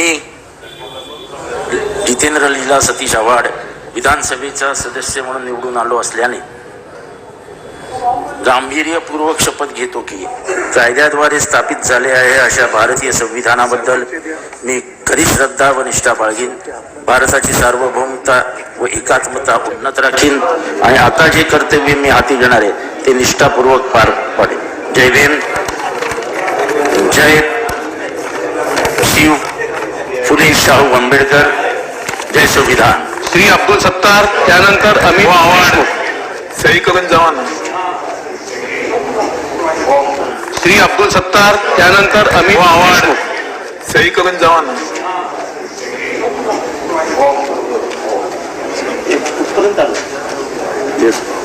मी जितेंद्र लीला सतीश आव्हाड विधानसभेचा सदस्य म्हणून निवडून आलो असल्याने गांभीर्यपूर्वक शपथ घेतो की कायद्याद्वारे स्थापित झाले आहे अशा भारतीय संविधानाबद्दल मी खरी श्रद्धा व निष्ठा बाळगीन. भारताची सार्वभौमता व एकात्मता उन्नत राखीन आणि आता जे कर्तव्य मी हाती घेणार आहे ते निष्ठापूर्वक पार पाडेन. जय भीम. जय शिव. फुले शाहू आंबेडकर जय संविधान। श्री अब्दुल सत्तार त्यानंतर अमित देशमुख। सही करून जावा ना श्री अब्दुल सत्तार त्यानंतर अमित देशमुख। सही करून जावा ना Yes.